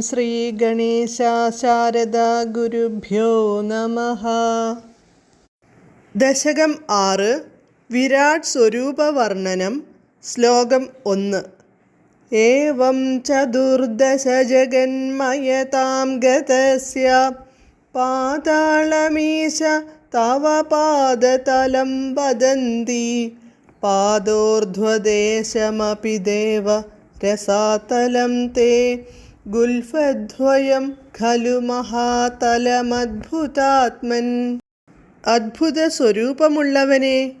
ശ്രീ ഗണേശ ശാരദ ഗുരുഭ്യോ നമ. ദശകം ആറ് വിരാട് സ്വരൂപവർണനം ശ്ലോകം ഒന്ന്. ഏവം ചതുർദശ ജഗന്മയതാം ഗതസ്യ പാതാളമീശ തവ പാദതലം വദന്തി. പാദോർധ്വദേശമപി ദേവ രസാതലം തേ. ഗുൽഫദ്വയം ഖലു മഹാതലമദ്ഭുതാത്മൻ. അദ്ഭുത സ്വരൂപമുള്ളവനെ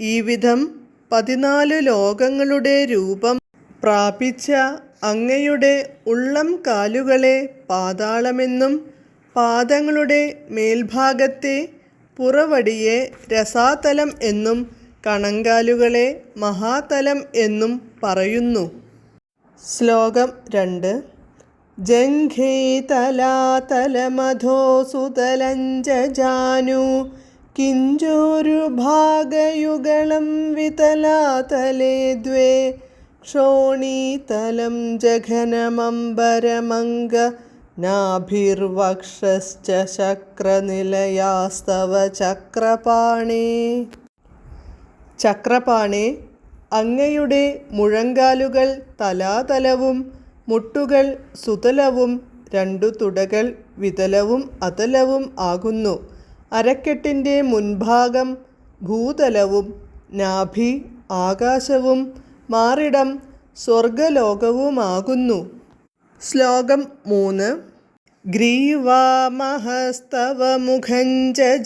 ഈ വിധം പതിനാല് ലോകങ്ങളുടെ രൂപം പ്രാപിച്ച അങ്ങയുടെ ഉള്ളം കാലുകളെ പാതാളമെന്നും പാദങ്ങളുടെ മേൽഭാഗത്തെ പുറവടിയെ രസാതലം എന്നും കണങ്കാലുകളെ മഹാതലം എന്നും പറയുന്നു. ശ്ലോകം രണ്ട്. ജംഘീതലാതലമധോസുതലഞ്ജാനു കിഞ്ചോരുഭാഗയുഗളം വിതലാതലേ ദ്വേ. ക്ഷോണീതലം ജഘനമംബരമംഗ. നാഭിർവക്ഷശ്ച ശക്രനിലയാസ്തവ ചക്രപാണേ. ചക്രപാണേ അങ്ങയുടെ മുഴങ്കാലുകൾ തലാതലവും മുട്ടുകൾ സുതലവും രണ്ടു തുടകൾ വിതലവും അതലവും ആകുന്നു. അരക്കെട്ടിന്റെ മുൻഭാഗം ഭൂതലവും നാഭി ആകാശവും മാറിടം സ്വർഗലോകവുമാകുന്നു ശ്ലോകം മൂന്ന്.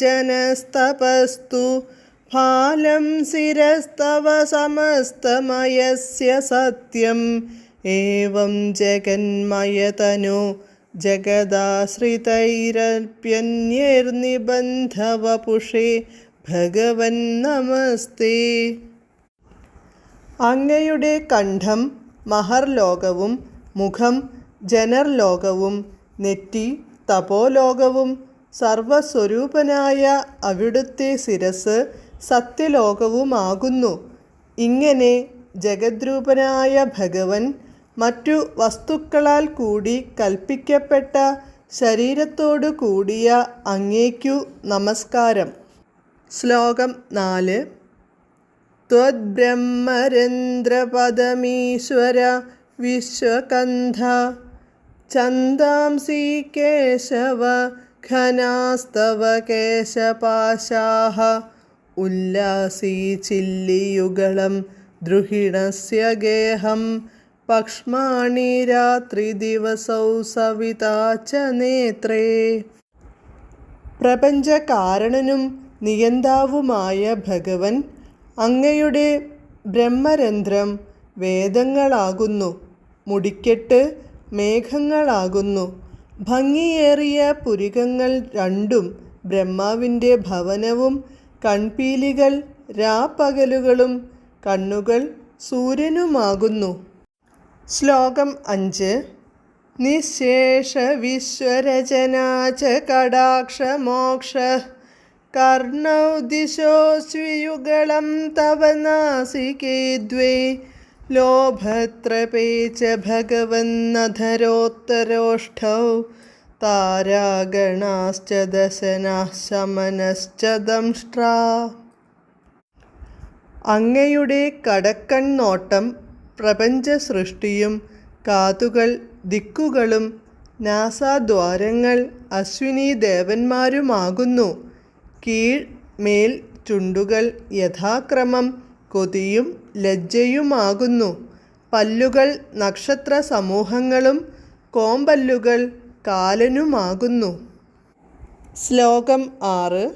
ജനസ്തപസ്തു ഫാലം ശിരസ്തവ സമസ്തമയസ്യ സത്യം ഏവം ജഗന്മയതനു ജഗദാശ്രിതൈരപ്യന്യൈർനിബന്ധവപുഷേ ഭഗവൻ നമസ്തേ. അങ്ങയുടെ കണ്ഠം മഹർലോകവും മുഖം ജനർലോകവും നെറ്റി തപോലോകവും സർവസ്വരൂപനായ അവിടുത്തെ ശിരസ് സത്യലോകവുമാകുന്നു. ഇങ്ങനെ ജഗദ്രൂപനായ ഭഗവൻ മറ്റു വസ്തുക്കളാൽ കൂടി കൽപ്പിക്കപ്പെട്ട ശരീരത്തോടു കൂടിയ അങ്ങേക്കു നമസ്കാരം ശ്ലോകം നാല് त्वद्ब्रह्मरेन्द्रपदमीश्वर विश्वकन्ध छन्दांसि केशव घनास्तव केशपाशाः उल्लासी चिल्लियुगलं द्रुहिणस्य गेहं പക്ഷ്മാണി രാത്രി ദിവസൗ സവിതാച്ച നേത്രേ പ്രപഞ്ചകാരണനും നിയന്താവുമായ ഭഗവൻ അങ്ങയുടെ ബ്രഹ്മരന്ധ്രം വേദങ്ങളാകുന്നു മുടിക്കെട്ട് മേഘങ്ങളാകുന്നു ഭംഗിയേറിയ പുരികങ്ങൾ രണ്ടും ബ്രഹ്മാവിന്റെ ഭവനവും കൺപീലികൾ രാപ്പകലുകളും കണ്ണുകൾ സൂര്യനുമാകുന്നു. ശ്ലോകം അഞ്ച്. നിശേഷ വിശ്വരചനാച കടാക്ഷമോക്ഷ കർണൗ ദിശോസ്വിയുഗളം തവ നാസികേ ദ്വേ ലോഭത്രപേ ച ഭഗവന്നധരോത്തരോഷ്ഠൗ. താരാഗണാശ്ച ദശനാ ശമനശ്ച ദംഷ്ട്രാ അങ്ങയുടെ കടക്കണ്ണോട്ടം പ്രപഞ്ച സൃഷ്ടിയും കാതുകൾ ദിക്കുകളും നാസാദ്വാരങ്ങൾ അശ്വിനി ദേവന്മാരുമാകുന്നു. കീഴ് മേൽ ചുണ്ടുകൾ യഥാക്രമം കൊതിയും ലജ്ജയുമാകുന്നു. പല്ലുകൾ നക്ഷത്ര സമൂഹങ്ങളും കോമ്പല്ലുകൾ കാലനുമാകുന്നു. ശ്ലോകം ആറ്.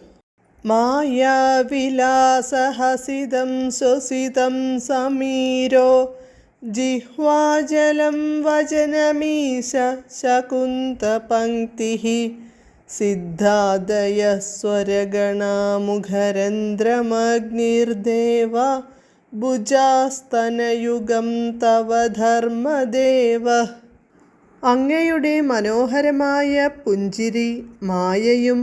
മായാവിലാസഹസിതം സ്വസിതം സമീരോ ജിഹ്വാജലം വചനമീശ ശകുന്തപങ്ക്തി സിദ്ധാദയ സ്വരഗണാമുഖരന്ദ്രമഗ്നിർദേവ ഭുജാസ്തനയുഗം തവ ധർമ്മദേവ. അങ്ങയുടെ മനോഹരമായ പുഞ്ചിരി മായയും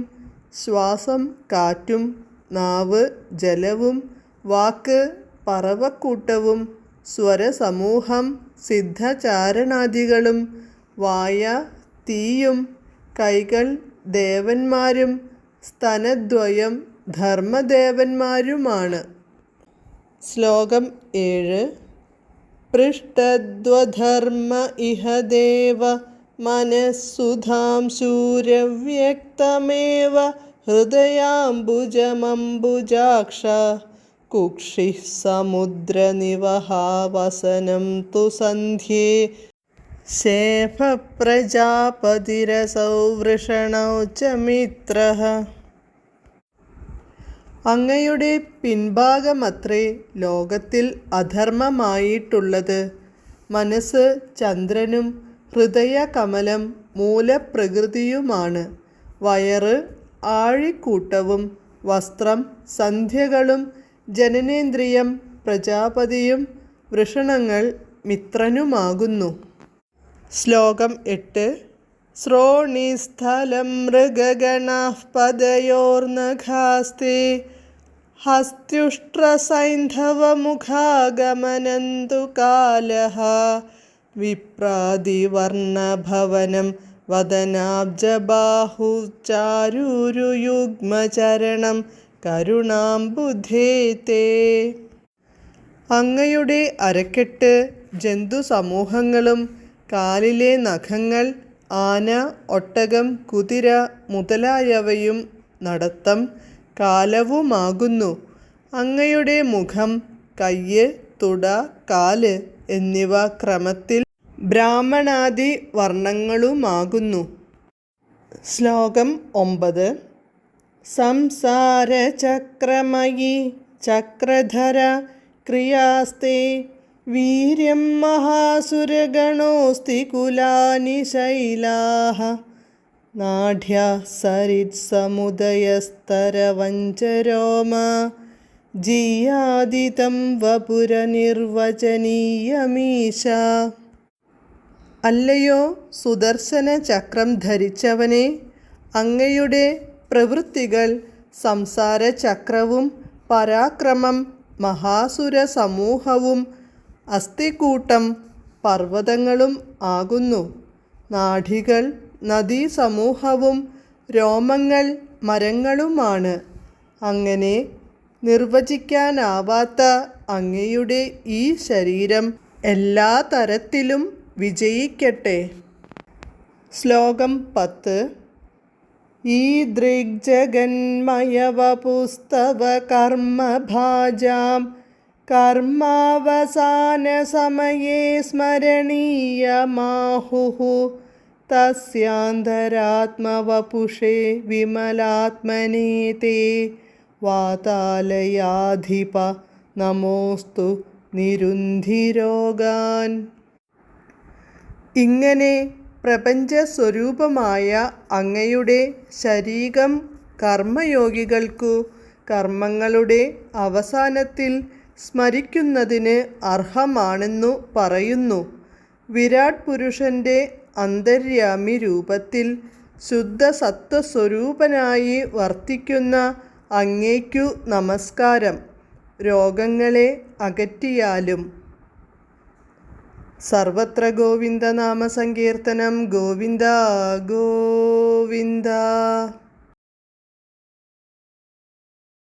ശ്വാസം കാറ്റും നാവ് ജലവും വാക്ക് പറവക്കൂട്ടവും സ്വരസമൂഹം സിദ്ധചാരണാദികളും വായ തീയും കൈകൾ ദേവന്മാരും സ്തനദ്വയം ധർമ്മദേവന്മാരുമാണ്. ശ്ലോകം ഏഴ്. പൃഷ്ടധ്വധർമ്മ ഇഹ ദേവ മനസ്സുധാം ശൂരവ്യക്തമേവ ഹൃദയാംബുജമംബുജാക്ഷ കുക്ഷിः സമുദ്രനിവഹാവസനം തു സന്ധ്യേ ശേഫ പ്രജാപതിരസൗവൃഷണ ച മിത്രഃ അങ്ങയുടെ പിൻഭാഗമത്രേ ലോകത്തിൽ അധർമ്മമായിട്ടുള്ളത്. മനസ്സ് ചന്ദ്രനും ഹൃദയകമലം മൂലപ്രകൃതിയുമാണ്. വയറ് ആഴിക്കൂട്ടവും വസ്ത്രം സന്ധ്യകളും ജനനേന്ദ്രിയം പ്രജാപതിയും വൃഷണങ്ങൾ മിത്രനുമാകുന്നു. ശ്ലോകം എട്ട്. ശ്രോണിസ്ഥലം മൃഗഗണഃ പദയോർനഖാസ്തി ഹസ്ത്യുഷ്ട്രസൈന്ധവമുഖാഗമനന്തു കാല വിപ്രാതിവർണഭവനം വദനാബ്ജബാഹുചാരുരുയുഗ്മചരണം കരുണാംബുധേ അങ്ങയുടെ അരക്കെട്ട് ജന്തുസമൂഹങ്ങളും കാലിലെ നഖങ്ങൾ ആന ഒട്ടകം കുതിര മുതലായവയും നടത്തം കാലവുമാകുന്നു. അങ്ങയുടെ മുഖം കയ്യ് തുട കാൽ എന്നിവ ക്രമത്തിൽ ബ്രാഹ്മണാദി വർണങ്ങളുമാകുന്നു ശ്ലോകം ഒമ്പത്. സംസാരചക്രമയി ചക്രധര ക്രിയാസ്തേ വീര്യം മഹാസുരഗണോസ്തി കുലാനി ശൈലാः നാഢ്യ സരിത്സമുദയസ്തരവഞ്ചരോമ ജിയാദിതം വപുരനിർവചനീയമീശ. അല്ലയോ സുദർശന ചക്രം ധരിച്ചവനെ അങ്ങയുടെ പ്രവൃത്തികൾ സംസാരചക്രവും പരാക്രമം മഹാസുര സമൂഹവും അസ്ഥിക്കൂട്ടം പർവതങ്ങളും ആകുന്നു. നാഡികൾ നദീസമൂഹവും രോമങ്ങൾ മരങ്ങളുമാണ്. അങ്ങനെ നിർവചിക്കാനാവാത്ത അങ്ങയുടെ ഈ ശരീരം എല്ലാ തരത്തിലും വിജയിക്കട്ടെ. ശ്ലോകം പത്ത്. ഈദൃഗ്ജഗന്മയവപുസ്തവ കർമ്മഭാജാം കർമാവസാനസമയേ സ്മരണീയമാഹുः തസ്യാന്തരാത്മവപുഷേ വിമലാത്മനേ वातालयाधिप നമോസ്തു നിരുന്ധിരോഗാൻ. ഇങ്ങനെ പ്രപഞ്ചസ്വരൂപമായ അങ്ങയുടെ ശരീരം കർമ്മയോഗികൾക്കു കർമ്മങ്ങളുടെ അവസാനത്തിൽ സ്മരിക്കുന്നതിന് അർഹമാണെന്നു പറയുന്നു. വിരാട് പുരുഷന്റെ അന്തര്യാമി രൂപത്തിൽ ശുദ്ധ ശുദ്ധസത്വസ്വരൂപനായി വർത്തിക്കുന്ന അങ്ങേക്കു നമസ്കാരം. രോഗങ്ങളെ അകറ്റിയാലും സർവത്ര ഗോവിന്ദനാമ സങ്കീർത്തനം ഗോവിന്ദ ഗോവിന്ദ.